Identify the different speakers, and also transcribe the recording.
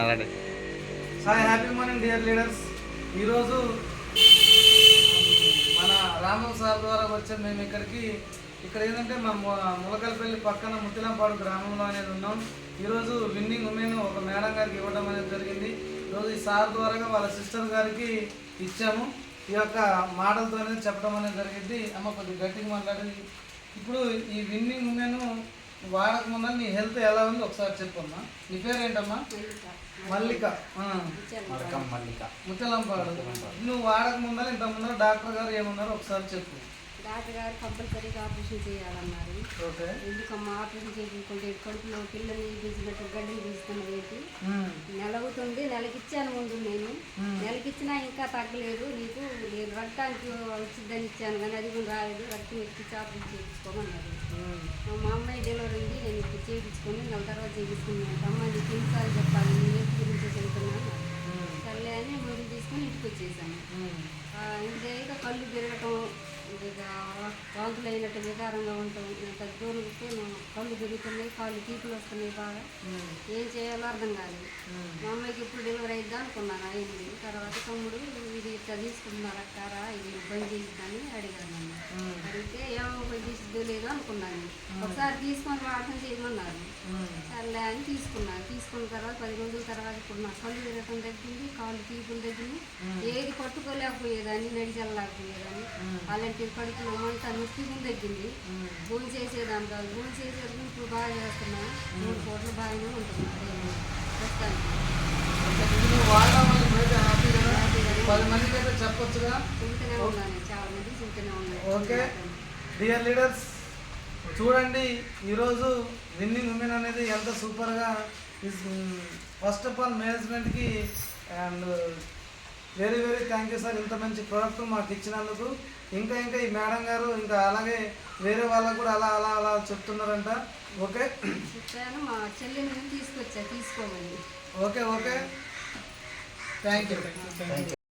Speaker 1: అలాగే
Speaker 2: hi happy morning dear leaders ఈరోజు మన రామం సార్ ద్వారా వచ్చాం మేము ఇక్కడికి ఇక్కడ ఏంటంటే మా ములకల్పల్లి పక్కన ముత్తిలంపాడు గ్రామంలో అనేది ఉన్నాం. ఈరోజు విన్నింగ్ ఉమెన్ ఒక మేడం గారికి ఇవ్వడం అనేది జరిగింది. ఈరోజు ఈ సార్ ద్వారా వాళ్ళ సిస్టర్ గారికి ఇచ్చాము. ఈ యొక్క మాటలతో అనేది చెప్పడం అనేది జరిగింది. అమ్మ కొద్దిగా గట్టిగా మాట్లాడి ఇప్పుడు ఈ విన్నింగ్ ఉమెన్ వాడక ముందర నీ హెల్త్ ఎలా ఉంది ఒకసారి చెప్పమ్మా. నీ పేరు ఏంటమ్మా మల్లిక. ఆ. ముత్తలంపాడు నువ్వు వాడక ముందర ఇంత ముందర డాక్టర్ గారు ఏమన్నారో ఒకసారి చెప్పు.
Speaker 3: డాక్టర్ గారు కంపల్సరీగా ఆపరేషన్ చేయాలన్నారు.
Speaker 2: ఓకే.
Speaker 3: ఎందుకమ్మా ఆపరేషన్ చేయించుకుంటే కడుపులో పిల్లల్ని బీజినట్టు గడ్డలు బీజుతున్నది ఏంటి
Speaker 2: ఉమ్,
Speaker 3: నెల అవుతుంది నెలకిచ్చాను ముందు నేను.
Speaker 2: Hmm.
Speaker 3: నెలకిచ్చినా ఇంకా తగ్గలేదు. నీకు రక్తానికి వచ్చిందని ఇచ్చాను కానీ అది కూడా రాలేదు. రక్తం ఎక్కించి ఆపరేషన్ చేయించుకోమన్నారు. మా అమ్మాయి డెలివరీ ఉంది నేను ఇప్పుడు చేయించుకొని నెల తర్వాత చేయించుకున్నాను. అమ్మ నీకు ఎన్నిసార్లు చెప్పాలి నేను గురించి చెబుతున్నాను
Speaker 2: ఉమ్,
Speaker 3: సర్లే అని మందులు తీసుకొని ఇంటికి వచ్చేసాను. ఇక కళ్ళు తిరగటం ఇక వాంతులు అయినట్టు వికారంగా ఉంటాం. ఇంకా దూరంతో కళ్ళు తిరుగుతున్నాయి కాళ్ళు తీపులు వస్తున్నాయి బాగా. ఏం చేయాలో అర్థం కాలేదు
Speaker 2: ఉమ్,
Speaker 3: మా అమ్మాయికి ఎప్పుడు డెలివరీ అయిద్దా అనుకున్నాను. అయింది. తర్వాత తమ్ముడు ఇది ఇట్లా తీసుకుంటున్నారు అక్కారా ఇది బంద్ చేసిద్దని అడిగారు లేదో అనుకున్నాను. ఒకసారి తీసుకొని వాడటం చేయమన్నారు. సర్లే అని తీసుకున్నాను తీసుకున్న తర్వాత పది రోజుల తర్వాత ఇప్పుడు నా కళ్ళు తిరగటం తగ్గింది కాళ్ళు తీపులు తగ్గింది ఏది పట్టుకోలేకపోయేదాన్ని నడిచెళ్ళలేకపోయేదాన్ని అలాంటి కడుపులో మంట నొప్పి కూడా తగ్గింది. భూమి చేసేదాన్ని కాదు భూమి చేసేది ఇప్పుడు బాగా చేస్తున్నాను. మూడు కోట్లు బాగానే
Speaker 2: ఓకే, హ్యాపీగా? పది మందికి అయితే చెప్పొచ్చుగా?
Speaker 3: చెబుతూనే ఉన్నాను. చాలా మంది
Speaker 2: ఓకే.
Speaker 3: ఉన్నాను
Speaker 2: డియర్ లీడర్స్ చూడండి ఈరోజు విన్నింగ్ ఉమెన్ అనేది ఎంత సూపర్గా ఫస్ట్ ఆఫ్ ఆల్ మేనేజ్మెంట్కి and very very thank you sir ఇంత మంచి ప్రోడక్ట్ మాకు ఇచ్చినందుకు. ఇంకా ఇంకా ఈ మేడం గారు ఇంకా అలాగే వేరే వాళ్ళకు కూడా అలా అలా అలా చెప్తున్నారంట. ఓకే?
Speaker 3: మా చెల్లిని తీసుకొచ్చా తీసుకోమని
Speaker 2: ఓకే ఓకే. Thank you.